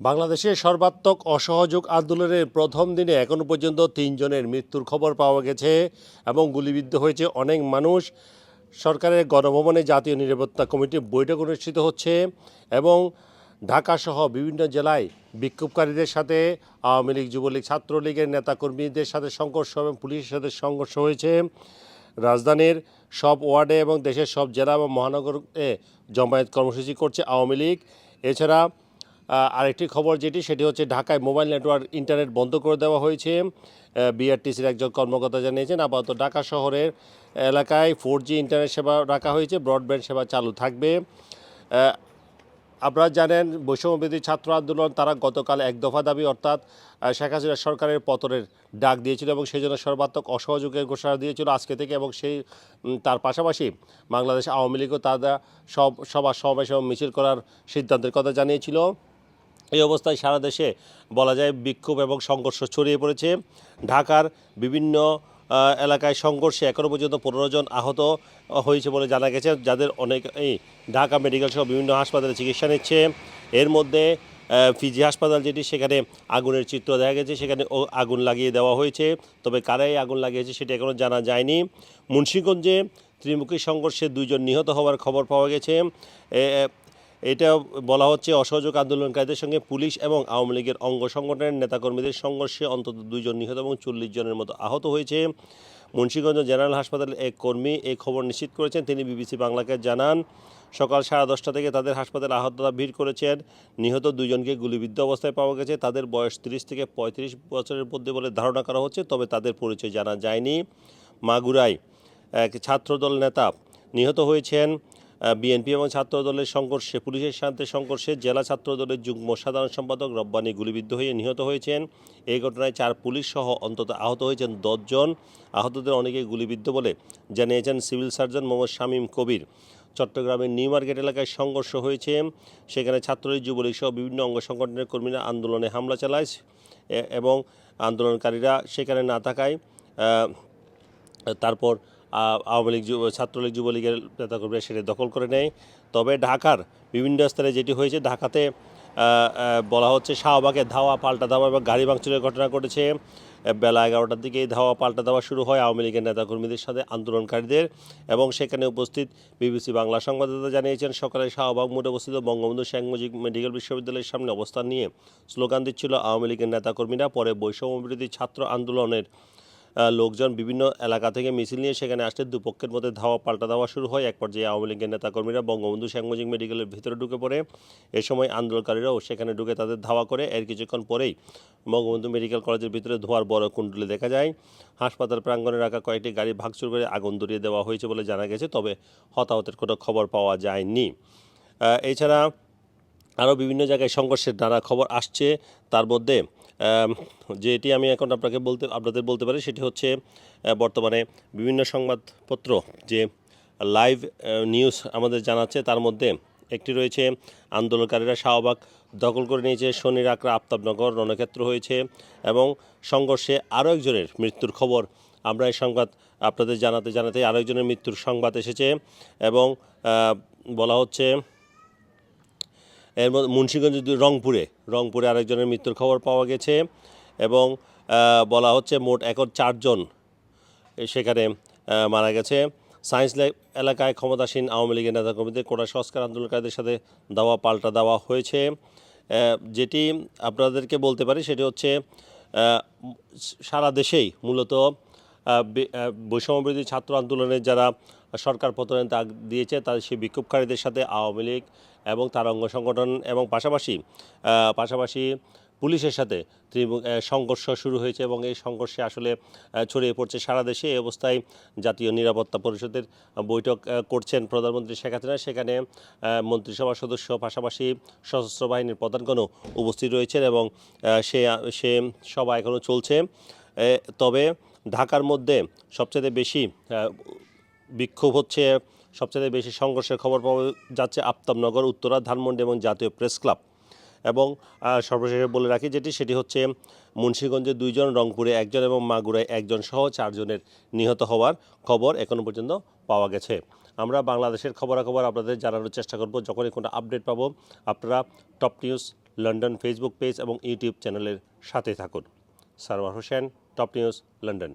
বাংলাদেশের সর্বাত্মক অসহযোগ আন্দোলনের প্রথম দিনে এখনও পর্যন্ত তিনজনের মৃত্যুর খবর পাওয়া গেছে এবং গুলিবিদ্ধ হয়েছে অনেক মানুষ। সরকারের গণভবনে জাতীয় নিরাপত্তা কমিটির বৈঠক অনুষ্ঠিত হচ্ছে এবং ঢাকাসহ বিভিন্ন জেলায় বিক্ষোভকারীদের সাথে আওয়ামী লীগ, যুবলীগ, ছাত্রলীগের নেতাকর্মীদের সাথে সংঘর্ষ এবং পুলিশের সাথে সংঘর্ষ হয়েছে। রাজধানীর সব ওয়ার্ডে এবং দেশের সব জেলা এবং মহানগরে জমায়েত কর্মসূচি করছে আওয়ামী লীগ। এছাড়া আরেকটি খবর যেটি, সেটি হচ্ছে ঢাকায় মোবাইল নেটওয়ার্ক ইন্টারনেট বন্ধ করে দেওয়া হয়েছে। বিআরটিসির একজন কর্মকর্তা জানিয়েছেন, আপাতত ঢাকা শহরের এলাকায় ফোর জি ইন্টারনেট সেবা রাখা হয়েছে, ব্রডব্যান্ড সেবা চালু থাকবে। আপনারা জানেন বৈষম্যবিধি ছাত্র আন্দোলন, তারা গতকাল এক দফা দাবি, অর্থাৎ শেখ হাসিনা সরকারের পতনের ডাক দিয়েছিল এবং সেই জন্য সর্বাত্মক অসহযোগের ঘোষণা দিয়েছিল আজকে থেকে এবং সেই তার পাশাপাশি বাংলাদেশ আওয়ামী লীগও তারা সব সভা সমাবেশ এবং মিছিল করার সিদ্ধান্তের কথা জানিয়েছিল। এই অবস্থায় সারা দেশে বলা যায় বিক্ষোভ এবং সংঘর্ষ ছড়িয়ে পড়েছে। ঢাকার বিভিন্ন এলাকায় সংঘর্ষে এখনও পর্যন্ত পনেরো জন আহত হয়েছে বলে জানা গেছে, যাদের অনেক এই ঢাকা মেডিকেল সহ বিভিন্ন হাসপাতালে চিকিৎসা নিচ্ছে। এর মধ্যে ফিজি হাসপাতাল যেটি, সেখানে আগুনের চিত্র দেখা গেছে, সেখানে আগুন লাগিয়ে দেওয়া হয়েছে। তবে কারাই আগুন লাগিয়েছে সেটা এখনও জানা যায়নি। মুন্সীগঞ্জে ত্রিমুখী সংঘর্ষে দুইজন নিহত হওয়ার খবর পাওয়া গেছে। এটা বলা হচ্ছে অসহযোগ আন্দোলনকারীদের সঙ্গে পুলিশ এবং আওয়ামী লীগের অঙ্গ সংগঠনের নেতাকর্মীদের সংঘর্ষে অন্তত দুইজন নিহত এবং চল্লিশ জনের মতো আহত হয়েছে। মুন্সীগঞ্জ জেনারেল হাসপাতালের এক কর্মী এই খবর নিশ্চিত করেছেন। তিনি বিবিসি বাংলাকে জানান, সকাল সাড়ে দশটা থেকে তাদের হাসপাতালে আহতরা ভিড় করেছেন। নিহত দুজনকে গুলিবিদ্ধ অবস্থায় পাওয়া গেছে। তাদের বয়স তিরিশ থেকে পঁয়ত্রিশ বছরের মধ্যে বলে ধারণা করা হচ্ছে, তবে তাদের পরিচয় জানা যায়নি। মাগুরায় এক ছাত্রদল নেতা নিহত হয়েছেন। বিএনপি এবং ছাত্রদলের সংঘর্ষে, পুলিশের সাথে সংঘর্ষে জেলা ছাত্রদলের যুগ্ম সাধারণ সম্পাদক রব্বানি গুলিবিদ্ধ হয়ে নিহত হয়েছেন। এই ঘটনায় চার পুলিশ সহ অন্তত আহত হয়েছেন দশজন। আহতদের অনেকেই গুলিবিদ্ধ বলে জানিয়েছেন সিভিল সার্জন মোহাম্মদ শামীম কবির। চট্টগ্রামের নিউ মার্কেট এলাকায় সংঘর্ষ হয়েছে। সেখানে ছাত্রলীগ, যুবলীগ সহ বিভিন্ন অঙ্গ সংগঠনের কর্মীরা আন্দোলনে হামলা চালায় এবং আন্দোলনকারীরা সেখানে না থাকায় তারপর আওয়ামী লীগ ছাত্রলীগ যুবলীগের নেতাকর্মীরা সেটা দখল করে নেয়। তবে ঢাকার বিভিন্ন স্থানে যেটি হয়েছে, ঢাকাতে বলা হচ্ছে শাহবাগে ধাওয়া, পাল্টা ধাওয়া এবং গাড়ি ভাঙচুরের ঘটনা ঘটেছে। বেলা এগারোটার দিকে এই ধাওয়া, পাল্টা ধাওয়া শুরু হয় আওয়ামী লীগের নেতাকর্মীদের সাথে, আন্দোলনকারীদের এবং সেখানে উপস্থিত বিবিসি বাংলা সংবাদদাতা জানিয়েছেন, সকালে শাহবাগ মোড়ে অবস্থিত বঙ্গবন্ধু শেখ মুজিব মেডিকেল বিশ্ববিদ্যালয়ের সামনে অবস্থান নিয়ে স্লোগান দিচ্ছিল আওয়ামী লীগের নেতাকর্মীরা। পরে বৈষম্য বিরোধী ছাত্র আন্দোলনের লোকজন বিভিন্ন এলাকা থেকে মিছিল নিয়ে সেখানে আসলে দুপক্ষের মধ্যে ধাওয়া পাল্টা ধাওয়া শুরু হয়। এক পর্যায়ে আওয়ামী লীগের নেতাকর্মীরা বঙ্গবন্ধু শেখ মুজিব মেডিকেলের ভিতরে ঢুকে পড়ে। এ সময় আন্দোলনকারীরাও সেখানে ঢুকে তাদের ধাওয়া করে। এর কিছুক্ষণ পরেই বঙ্গবন্ধু মেডিকেল কলেজের ভিতরে ধোঁয়ার বড় কুণ্ডলি দেখা যায়। হাসপাতাল প্রাঙ্গণে রাখা কয়েকটি গাড়ি ভাঙচুর করে আগুন ধরিয়ে দেওয়া হয়েছে বলে জানা গেছে, তবে হতাহতের কোনো খবর পাওয়া যায়নি। এছাড়া আরও বিভিন্ন জায়গায় সংঘর্ষের নানা খবর আসছে। তার মধ্যে যেটি আমি এখন আপনাকে বলতে, আপনাদের বলতে পারি, সেটি হচ্ছে বর্তমানে বিভিন্ন সংবাদপত্র যে লাইভ নিউজ আমাদের জানাচ্ছে, তার মধ্যে একটি রয়েছে, আন্দোলনকারীরা শাহবাগ দখল করে নিয়েছে শনির আকরা আফতাবনগর রণক্ষেত্র হয়েছে এবং সংঘর্ষে আরও একজনের মৃত্যুর খবর আমরা এই সংবাদ আপনাদের জানাতে জানাতে আরও একজনের মৃত্যুর সংবাদ এসেছে এবং বলা হচ্ছে এর মধ্যে মুন্সিগঞ্জ রংপুরে। রংপুরে আরেকজনের মৃত্যুর খবর পাওয়া গেছে এবং বলা হচ্ছে মোট এখন চারজন সেখানে মারা গেছে। সায়েন্স ল্যাব এলাকায় ক্ষমতাসীন আওয়ামী লীগের নেতাকর্মীদের কোটা সংস্কার আন্দোলনকারীদের সাথে দাওয়া, পাল্টা দেওয়া হয়েছে। যেটি আপনাদেরকে বলতে পারি সেটি হচ্ছে সারা দেশেই মূলত বৈষম্যবিরোধী ছাত্র আন্দোলনের যারা সরকার পতনের তাক দিয়েছে, তাদের সেই বিক্ষোভকারীদের সাথে আওয়ামী লীগ এবং তার অঙ্গ সংগঠন এবং পাশাপাশি পাশাপাশি পুলিশের সাথে সংঘর্ষ শুরু হয়েছে এবং এই সংঘর্ষে আসলে ছড়িয়ে পড়ছে সারা দেশে। এই অবস্থায় জাতীয় নিরাপত্তা পরিষদের বৈঠক করছেন প্রধানমন্ত্রী শেখ হাসিনা। সেখানে মন্ত্রিসভার সদস্য, পাশাপাশি সশস্ত্র বাহিনীর প্রধানগণও উপস্থিত রয়েছেন এবং সে সে সভা এখনও চলছে। তবে ঢাকার মধ্যে সবচেয়ে বেশি বিক্ষোভ হচ্ছে, সবচেয়ে বেশি সংঘর্ষের খবর পাওয়া যাচ্ছে আফতাবনগর, উত্তরা, ধানমন্ডি এবং জাতীয় প্রেস ক্লাব। এবং সর্বশেষে বলে রাখি যেটি, সেটি হচ্ছে মুন্সীগঞ্জে দুইজন, রংপুরে একজন এবং মাগুরায় একজন সহ চারজনের নিহত হওয়ার খবর এখনও পর্যন্ত পাওয়া গেছে। আমরা বাংলাদেশের খবরাখবর আপনাদের জানানোর চেষ্টা করব। যখনই কোনো আপডেট পাবো, আপনারা top news, London Facebook page এবং ইউটিউব চ্যানেলের সাথে থাকুন। Sarwar Hossain top news London.